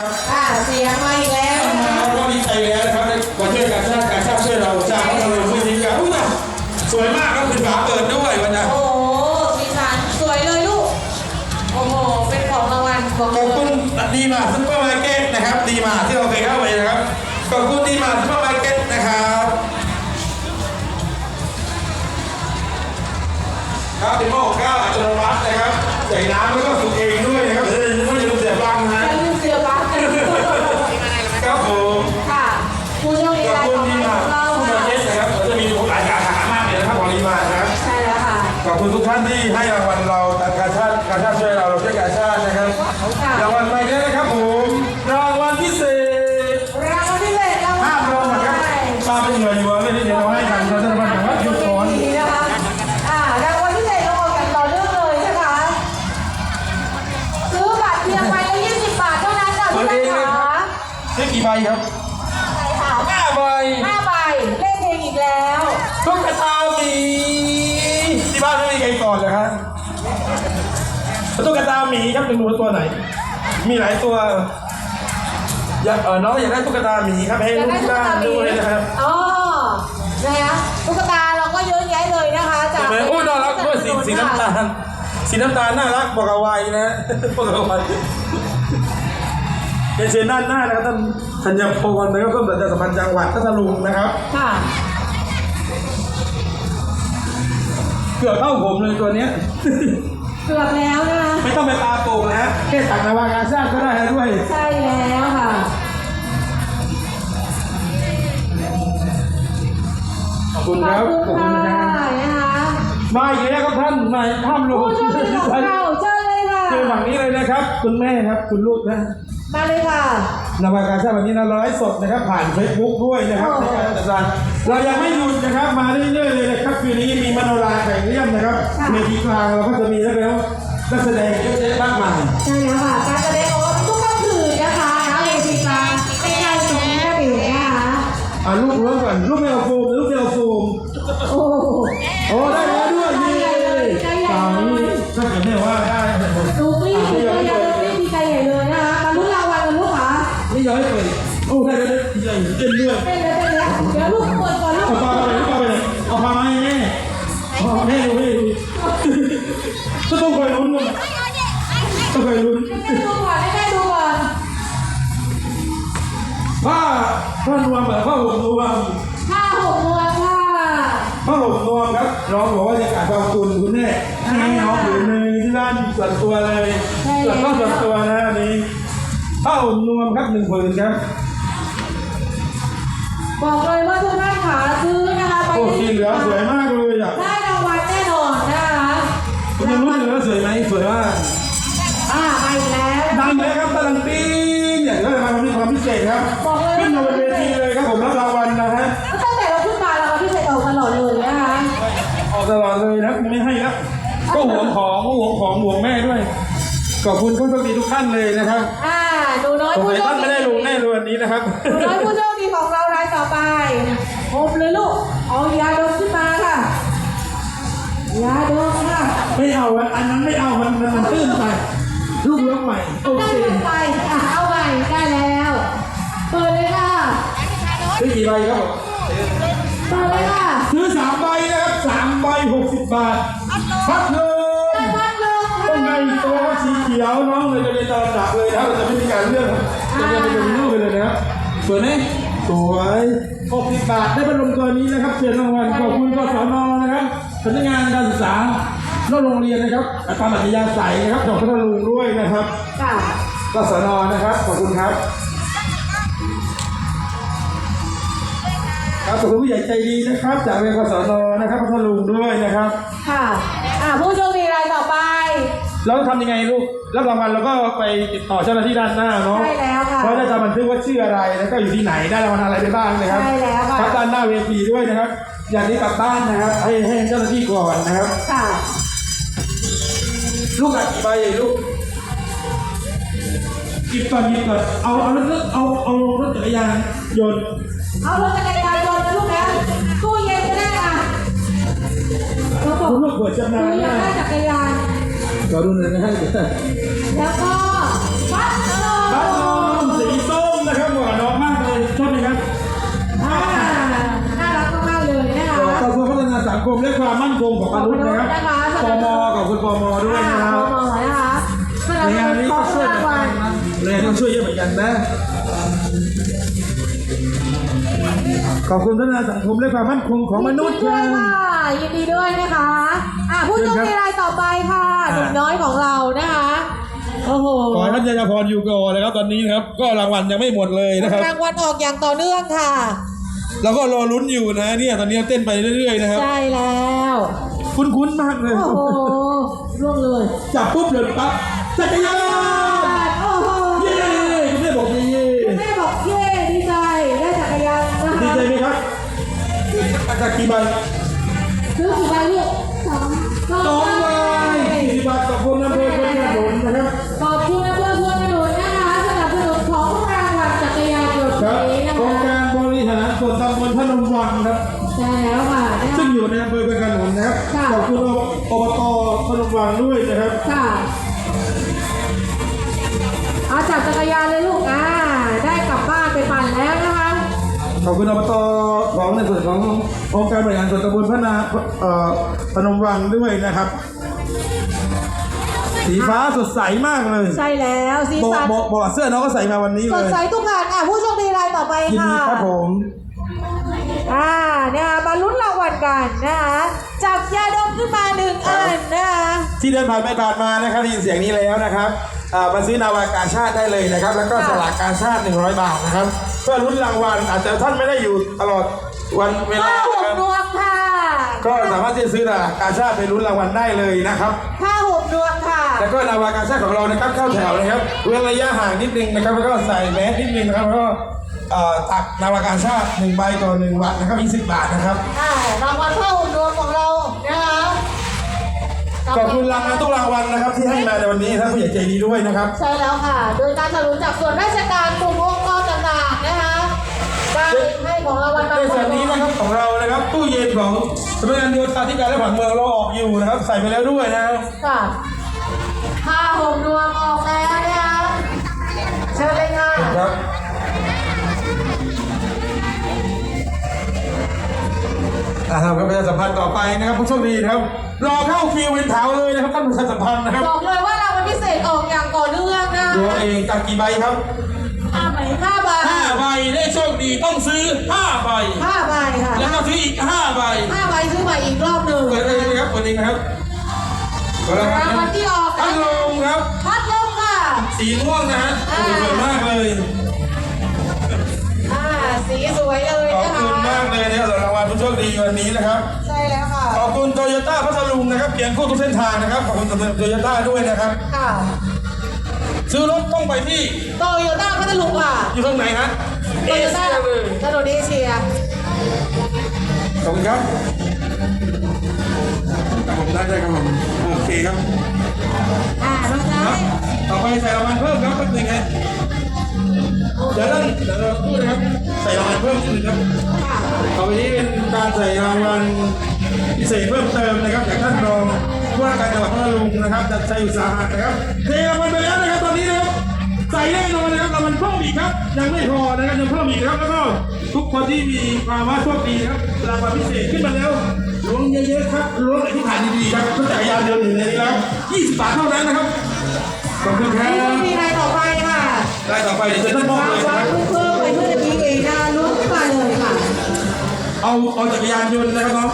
ค่ะเสียงมาอีกแล้วนะคะก็ดีใจแล้วนะครับ ค่ะขอบคุณทุกท่านที่ให้รางวัลเราทางการชาติการชาติช่วยเราเราช่วยการชาตินะครับค่ะรางวัลไปแล้วนะครับผมรางวัลพิเศษรางวัลที่เล็รางวัห้าลมลงนะครับป้าเป็นเหยื่ออยู่ไม่ได้เดี๋ยวเราให้ทางรัฐบาลแต่ว่าหยุดก่อนดีนะคะอ่ารางวัลที่เล็รางวัลกันต่อเนื่องเลยนะคะซื้อบัตรเพีย ที่บ้านไม่มีใครสอนเลยครับตุ๊กตาหมีครับเป็นหนูตัวไหน มีหลายตัว อยากเออน้องอยากได้ตุ๊กตาหมีครับให้อยากลูได้กตุ๊กบ้าตานหมีดูเลยนะครับอ๋อนะคะตุ๊กตาเราก็เยอะแยะเลยนะคะจากเห็นไหมโอ้ยน่ารักด้วยสีสีน้ำตาลสีน้ำตาลน่ารักบอกเอาไว้นะบอกเอาไว้เป็นเชิญด้านหน้านะครับท่านธัญพรนะครับท่านประชาสัมพันธ์จังหวัดพัทลุงนะครับค่ะ เกือบเข้าผมเลยตัวเนี้ย เกือบแล้วนะคะไม่ต้องไปตาโป่งนะฮะแค่ตักนาวากาชาติก็ได้ด้วย ใช่แล้วค่ะ ขอบคุณขคอรับบคุณขอบคุณค่ะนะครับนะคะมาอีกแล้วครับท่านมาห้ามลงผู้โชคดีของเราเชิญเลยค่ะ เจอฝั่งนี้เลยนะครับ คุณแม่ครับ คุณลูกนะมาเลยค่ะ นาวากาชาติวันนี้นะเราไลฟ์สดนะครับ ผ่านเฟซบุ๊กด้วยนะครับโอ้ในโหการจัดการ เรายังไม่หยุดนะครับมาเรื่อยๆเลยนะครับคืนนี้มีมโนราแข่งเลี่ยมนะครับค่ะเวทีกลางเราก็จะมีแล้วแล้วนักแสดงเยอะแยะมากมายใช่แล้วค่ะการแสดงของเราทุกค่ำคืนนะคะนะเวทีกลางใกล้ๆตรงแม่ติ๋วนะคะอ่าลูกร้องก่อนลูกไม่เอาโฟมลูกไม่เอาโฟมโอ้โหโอ้ได้ วมครับน้องบอกว่าจะขาดความคุณคุณแม่ให้น้องอยู่ในที่ร้านส่วนตัวเลยส่วนก็ส่วนตัวนะอันนี้ผ้าห่มนวมครับหนึ่งผืนครับบอกเลยว่าทุกท่านขาซื้อนะคะไปโอ้สีเหลืองสวยมากเลยอะได้รางวัลแน่นอนนะคะคุณยังรู้เลยว่าสวยไหมสวยมากอ่าไปอีกแล้ว ดังเลยครับตะลังปีนเนี่ยก็จะมามีความพิเศษครับบอกเลย ขึ้นมาบนเวทีเลยครับผมรับรางวัลนะฮะ ตลอดเลยนะไม่ให้แล้วก็หวงของก็หวงของหวงแม่ด้วยขอบคุณผู้โชคดีทุกท่านเลยนะครับอ่าหนูน้อยผมผู้ไม่โชท่าคนไม่ได้ลงแน่เลยวันนี้นะครับ หนูน้อยผู้โชคดีของเรารายต่อไปโอบเลยลูกเอายาดมขึ้นมาค่ะยาดมค่ะไม่เอาอะอันนั้นไม่เอา มันมันมันตื้นไปลูกเลี้ยงใหม่โอได้เคลงไปอะเอาใหม่ได้แล้วเปิดเลยค่ะ ซื้อกี่ใบครับผม เปิดเลยค่ะซื้อสามใบนะครับสามใบหกสิบบาทพัดเลยได้พัดลมต้นไม้ตัวสีเขียวน้องเลยจะเป็นตอนดับเลยนะครับเราจะไม่มีการเลือกจะเป็นเป็นรูปไปเลยนะครับสวยไหมสวย60บาทได้พัดลมตัวนี้นะครับเชิญรางวัลขอบคุณกศนนะครับสำนักงานการศึกษานอกโรงเรียนนะครับตามอัธยาศัยนะครับของพัทลุงด้วยนะครับค่ะกศนนะครับขอบคุณครับ ครับขอบคุณผู้ใหญ่ใจดีนะครับ จากเรียนกศนนะครับพัทลุงด้วยนะครับ ค่ะอะผู้โชคดีรายต่อไป แล้วทำยังไงลูกรับรางวัลแล้วก็ไปติดต่อเจ้าหน้าที่ด้านหน้าเนาะใช่แล้วค่ะ เพราะได้จะบันทึกว่าชื่ออะไรแล้วก็อยู่ที่ไหนได้รางวัลอะไรไปบ้างนะครับใช่แล้วค่ะ ครับด้านหน้าเวทีด้วยนะครับ อย่างนี้กลับบ้านนะครับ ให้ให้เจ้าหน้าที่ก่อนนะครับ ค่ะลูกอัดกี่ใบลูกหยิบก่อนหยิบก่อนเอาเอารถเอาเอารถจักรยานยนต์เอารถจักรยาน วดจำนาญนะจักรยานกรุณานะฮแล้วก็พัดลมพัดลมสีส้มนะครับหวานน้องมากเลยชอบไหมครับน่ารักมากเลยนะคะกระทรวพัฒนาสังคมและความมั่นคงของมนุษย์นะครับปมกับคุณปมด้วยนะครับปมนะคะในงานนี้ก็ช่วยกันแรงต้องช่วยเยอะเหมือนกันนะขอบคุณพัฒนาสังคมและความมั่นคงของมนุษย์ค่ะยินดีด้วยนะคะ ผู้โชคดีรายต่อไปค่ะหนุ่มน้อยของเรานะคะโอ้โหขอให้ท่านยายพรอยู่ก่อนนะครับ ตอนนี้นะครับ ก็รางวัลยังไม่หมดเลยนะครับรางวัลออกอย่างต่อเนื่องค่ะเราก็รอลุ้นอยู่นะเนี่ยตอนนี้เต้นไปเรื่อยๆนะครับใช่แล้วคุ้นๆมากเลยโอ้โหร่วงเลยจับปุ๊บเลยปั๊บจักรยานโอ้โหเย้คุณแม่บอกเย้แม่บอกเย้ดีใจได้จักรยานนะดีคะใจไหมครับอาจารย์กี่ใบซื้อกี่ใบลูก ส่วนตำบลพนมวังครับ ใช่แล้วค่ะซึ่งอยู่ในอำเภอเป็นขนุนนะครับ ขอบคุณอบตพนมวังด้วยนะครับ ค่ะเอาจับจักรยานเลยลูกอ่าได้กลับบ้านไปปั่นแล้วนะคะ ขอบคุณอบตของในส่วนขององค์การบริหารส่วนตำบลพนาเอ่อพนมวังด้วยนะครับ สีฟ้าสดใสมากเลยใช่แล้วสีสันบอกบอกเสื้อน้องก็ใส่มาวันนี้สเลดย ใสทุกงานอะผู้โชคดีรายต่อไปยินค่ะ ดีครับผม กันนะคะจับยาดมขึ้นมาหนึ่งอันนะคะที่เดินผ่านไปผ่านมานะครับได้ยินเสียงนี้แล้วนะครับอ่ามาซื้อนาวากาชาติได้เลยนะครับ แล้วก็สลากกาชาติ100 บาทนะครับ เพื่อลุ้นรางวัลอาจจะท่านไม่ได้อยู่ตลอดวันเวลาห้าหนะกครับดวงค่ะก็สามารถที่จะซื้อสลากกาชาติไปลุ้นรางวัลได้เลยนะครับห้าหกดวงค่ะแล้วก็นาวากาชาติของเรานะครับเข้าแถวนะครับ เว้นระยะห่างนิดนึงนะครับแล้วก็ใส่แมสนิดนึงนะครับแล้วก็ เอ่อตักนาวากาชาติหนึ่งใบต่อหนึ่งวัตต์นะครับ20บาทนะครับ อ่ารางวัลห้าหกดวงของเรานะคะขอบคุณรางวัลทุกรางวัลนะครับ ที่ให้มาในวันนี้ท่านผู้ใหญ่ใจดีด้วยนะครับ ใช่แล้วค่ะ โดยการสนับสนุนจากส่วนราชการกลุ่มองค์กรต่างๆนะคะการให้ของรางวัลในส่วนนี้นะครับของเรานะครับตู้เย็นของสำนักงานโยธาธิการและผังเมืองเราออกอยู่นะครับ ใส่ไปแล้วด้วยนะครับค่ะห้าหกดวงออกแล้วนะคะเชิญเลยค่ะ ครับ อ่าครับประชาสัมพันธ์ต่อไปนะครับผู้โชคดีนะครับรอเข้าคิวเป็นแถวเลยนะครับท่านประชาสัมพันธ์นะครับบอกเลยว่ารางวัลพิเศษออกอย่างต่อเนื่องนะตัวเองจากกี่ใบครับห้าใบห้าใบห้าใบได้โชคดีต้องซื้อห้าใบห้าใบค่ะแล้วก็ซื้ออีกห้าใบห้าใบซื้อใหม่อีกรอบหนึ่งเปิดเองนะครับเปิดเองนะครับเปิดแล้วครางวัรัลบที่ออกพัดลมครับพัดลมค่ะสีม่วงนะฮะสวยมาก ผู้โชคดีวันนี้นะครับ ใช่แล้วค่ะ ขอบคุณโตโยต้าพัทลุงนะครับเปลี่ยนคู่ทุกเส้นทางนะครับขอบคุณสำหรับโตโยต้าด้วยนะครับ ค่ะ ซื้อรถต้องไปที่โตโยต้าพัทลุงค่ะ อยู่ตรงไหนฮะโตโยต้าเอเชียเลยถนนเอเชีย ขอบคุณครับครับผมได้ได้ครับผมโอเคครับ อ่าน้องคชารับยต่อไปใส่รางวัลเพิ่มครับแป๊บนึงครับเดี๋ยวนั่นเดี๋ยวเราพูดนะครับ ใส่รางวัลเพิ่มนิดนึงครับ การใส่รางวัลพิเศษเพิ่มเติมนะครับจากท่านรองผู้ว่าการจังหวัดพัทลุงนะครับจัดชัยอุตสาหะนะครับเทรางวัลไปแล้วนะครับตอนนี้นะครับใส่แน่นอนนะครับรางวัลเพิ่มอีกครับ ยังไม่พอนะครับยังเพิ่มอีกครับแล้วก็ทุกคนที่มีความว่าโชคดีนะครับรางวัลพิเศษขึ้นมาแล้วล้วงเยอะๆครับล้วงอะไรที่ขายดีๆครับก็จักรยานยนต์อยู่ในนี้แล้ว20บาทเท่านั้นนะครับขอบคุณครัผู้โชบคดีรายต่อไปค่ะได้ต่อไปเดี๋ยวจะท่านมอบรางเลยวันะลครับ เอาเอาจักรยานยนต์นะครับน้อง